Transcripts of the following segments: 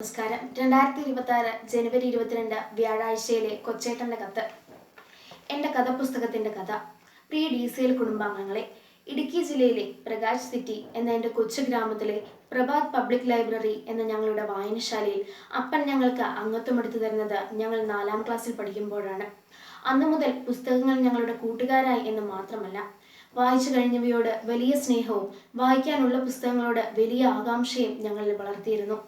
നമസ്കാരം. രണ്ടായിരത്തി ഇരുപത്തി ആറ് ജനുവരി ഇരുപത്തിരണ്ട് വ്യാഴാഴ്ചയിലെ കൊച്ചേട്ടന്റെ കത്ത്. എന്റെ കഥപുസ്തകത്തിന്റെ കഥ. പ്രിയ ഡി സി എൽ കുടുംബാംഗങ്ങളെ ഇടുക്കി ജില്ലയിലെ പ്രകാശ് സിറ്റി എന്ന എന്റെ കൊച്ചു ഗ്രാമത്തിലെ പ്രഭാത് പബ്ലിക് ലൈബ്രറി എന്ന ഞങ്ങളുടെ വായനശാലയിൽ അപ്പൻ ഞങ്ങൾക്ക് അംഗത്വം എടുത്തു തരുന്നത് ഞങ്ങൾ നാലാം ക്ലാസ്സിൽ പഠിക്കുമ്പോഴാണ്. അന്നു മുതൽ പുസ്തകങ്ങൾ ഞങ്ങളുടെ കൂട്ടുകാരായി എന്ന് മാത്രമല്ല വായിച്ചു കഴിഞ്ഞവയോട് വലിയ സ്നേഹവും വായിക്കാനുള്ള പുസ്തകങ്ങളോട് വലിയ ആകാംക്ഷയും ഞങ്ങളിൽ വളർത്തിയിരുന്നു.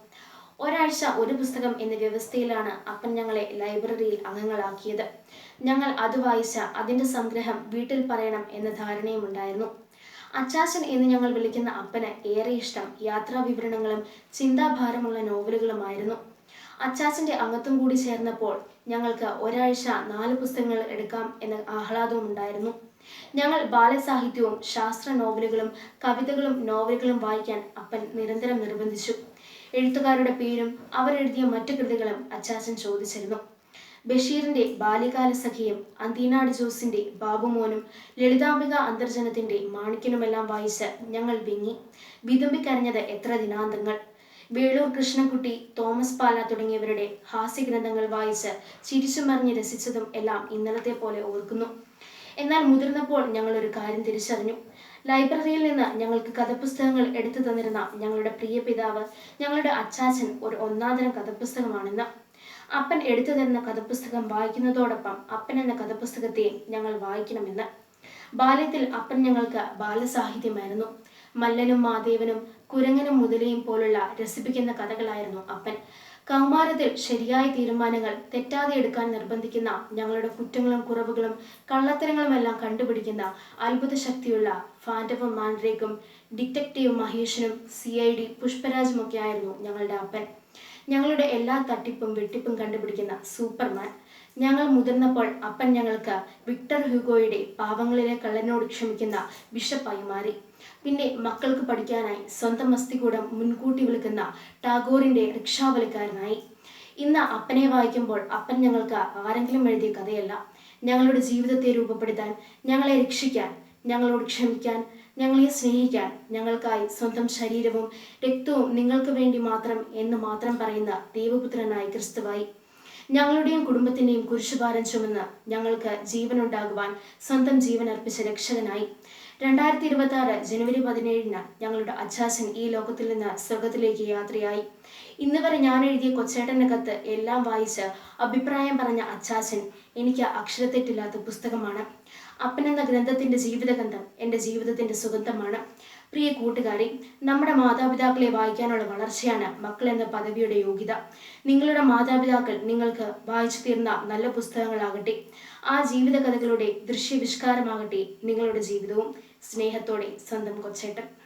ഒരാഴ്ച ഒരു പുസ്തകം എന്ന വ്യവസ്ഥയിലാണ് അപ്പൻ ഞങ്ങളെ ലൈബ്രറിയിൽ അംഗങ്ങളാക്കിയത്. ഞങ്ങൾ അത് വായിച്ച അതിന്റെ സംഗ്രഹം വീട്ടിൽ പറയണം എന്ന ധാരണയും ഉണ്ടായിരുന്നു അച്ചാച്ചൻ എന്ന് ഞങ്ങൾ വിളിക്കുന്ന അപ്പന് ഏറെ ഇഷ്ടം യാത്രാ വിവരണങ്ങളും ചിന്താഭാരമുള്ള നോവലുകളുമായിരുന്നു. അച്ചാച്ചന്റെ അംഗത്വം കൂടി ചേർന്നപ്പോൾ ഞങ്ങൾക്ക് ഒരാഴ്ച നാല് പുസ്തകങ്ങൾ എടുക്കാം എന്ന ആഹ്ലാദവും ഉണ്ടായിരുന്നു. ഞങ്ങൾ ബാലസാഹിത്യവും ശാസ്ത്ര നോവലുകളും കവിതകളും നോവലുകളും വായിക്കാൻ അപ്പൻ നിരന്തരം നിർബന്ധിച്ചു. എഴുത്തുകാരുടെ പേരും അവരെഴുതിയ മറ്റു കൃതികളും അച്ചാച്ചൻ ചോദിച്ചിരുന്നു. ബഷീറിന്റെ ബാല്യകാല സഖിയും അന്തീനാട് ജോസിന്റെ ബാബുമോനും ലളിതാംബിക അന്തർജനത്തിന്റെ മാണിക്കനുമെല്ലാം വായിച്ച് ഞങ്ങൾ വിങ്ങി. വിതുമ്പിക്കരഞ്ഞത് എത്ര ദിനാന്തങ്ങൾ. വേളൂർ കൃഷ്ണൻകുട്ടി തോമസ് പാല തുടങ്ങിയവരുടെ ഹാസ്യഗ്രന്ഥങ്ങൾ വായിച്ച് ചിരിച്ചു മറിഞ്ഞ് രസിച്ചതും എല്ലാം ഇന്നലത്തെ പോലെ ഓർക്കുന്നു. എന്നാൽ മുതിർന്നപ്പോൾ ഞങ്ങൾ ഒരു കാര്യം തിരിച്ചറിഞ്ഞു. ലൈബ്രറിയിൽ നിന്ന് ഞങ്ങൾക്ക് കഥപുസ്തകങ്ങൾ എടുത്തു തന്നിരുന്ന ഞങ്ങളുടെ പ്രിയ പിതാവ് ഞങ്ങളുടെ അച്ചാച്ചൻ ഒരു ഒന്നാന്തരം കഥപുസ്തകമാണെന്ന്. അപ്പൻ എടുത്തു തരുന്ന കഥപുസ്തകം വായിക്കുന്നതോടൊപ്പം അപ്പൻ എന്ന കഥപുസ്തകത്തെയും ഞങ്ങൾ വായിക്കണമെന്ന്. ബാല്യത്തിൽ അപ്പൻ ഞങ്ങൾക്ക് ബാലസാഹിത്യമായിരുന്നു. മല്ലനും മാദേവനും കുരങ്ങനും മുതലയും പോലുള്ള രസിപ്പിക്കുന്ന കഥകളായിരുന്നു അപ്പൻ. കൗമാരത്തിൽ ശരിയായ തീരുമാനങ്ങൾ തെറ്റാതെ എടുക്കാൻ നിർബന്ധിക്കുന്ന ഞങ്ങളുടെ കുറ്റങ്ങളും കുറവുകളും കള്ളത്തരങ്ങളും എല്ലാം കണ്ടുപിടിക്കുന്ന അത്ഭുത ശക്തിയുള്ള ഫാൻഡവും മാൻഡ്രേക്കും ഡിറ്റക്റ്റീവ് മഹേഷിനും സി ഐ ഡി പുഷ്പരാജുമൊക്കെ ആയിരുന്നു ഞങ്ങളുടെ അപ്പൻ. ഞങ്ങളുടെ എല്ലാ തട്ടിപ്പും വെട്ടിപ്പും കണ്ടുപിടിക്കുന്ന സൂപ്പർമാൻ. ഞങ്ങൾ മുതിർന്നപ്പോൾ അപ്പൻ ഞങ്ങൾക്ക് വിക്ടർ ഹ്യൂഗോയുടെ പാവങ്ങളിലെ കള്ളനോട് ക്ഷമിക്കുന്ന ബിഷപ്പായി മാറി. പിന്നെ മക്കൾക്ക് പഠിക്കാനായി സ്വന്തം അസ്ഥികൂടം മുൻകൂട്ടി വിളിക്കുന്ന ടാഗോറിന്റെ റിക്ഷാവലിക്കാരനായി. ഇന്ന് അപ്പനെ വായിക്കുമ്പോൾ അപ്പൻ ഞങ്ങൾക്ക് ആരെങ്കിലും എഴുതിയ കഥയല്ല. ഞങ്ങളുടെ ജീവിതത്തെ രൂപപ്പെടുത്താൻ ഞങ്ങളെ രക്ഷിക്കാൻ ഞങ്ങളോട് ക്ഷമിക്കാൻ ഞങ്ങളെ സ്നേഹിക്കാൻ ഞങ്ങൾക്കായി സ്വന്തം ശരീരവും രക്തവും നിങ്ങൾക്ക് വേണ്ടി മാത്രം എന്ന് മാത്രം പറയുന്ന ദൈവപുത്രനായി ക്രിസ്തുവായി. ഞങ്ങളുടെയും കുടുംബത്തിന്റെയും കുരിശുഭാരം ചുമന്ന് ഞങ്ങൾക്ക് ജീവനുണ്ടാകുവാൻ സ്വന്തം ജീവൻ അർപ്പിച്ച രക്ഷകനായി. രണ്ടായിരത്തി ഇരുപത്തി ആറ് ജനുവരി പതിനേഴിന് ഞങ്ങളുടെ അച്ചാച്ചൻ ഈ ലോകത്തിൽ നിന്ന് സ്വർഗത്തിലേക്ക് യാത്രയായി. ഇന്ന് വരെ ഞാൻ എഴുതിയ കൊച്ചേട്ടന്റെ കത്ത് എല്ലാം വായിച്ച് അഭിപ്രായം പറഞ്ഞ അച്ചാച്ചൻ എനിക്ക് അക്ഷരത്തെറ്റില്ലാത്ത പുസ്തകമാണ്. അപ്പൻ എന്ന ഗ്രന്ഥത്തിന്റെ ജീവിതഗന്ധം എന്റെ ജീവിതത്തിന്റെ സുഗന്ധമാണ്. പ്രിയ കൂട്ടുകാരി നമ്മുടെ മാതാപിതാക്കളെ വായിക്കാനുള്ള വളർച്ചയാണ് മക്കൾ എന്ന പദവിയുടെ യോഗ്യത. നിങ്ങളുടെ മാതാപിതാക്കൾ നിങ്ങൾക്ക് വായിച്ചു തീർന്ന നല്ല പുസ്തകങ്ങളാകട്ടെ ആ ജീവിത കഥകളുടെ ദൃശ്യവിഷ്കാരമാകട്ടെ നിങ്ങളുടെ ജീവിതവും. സ്നേഹത്തോടെ സ്വന്തം കൊച്ചേട്ടൻ.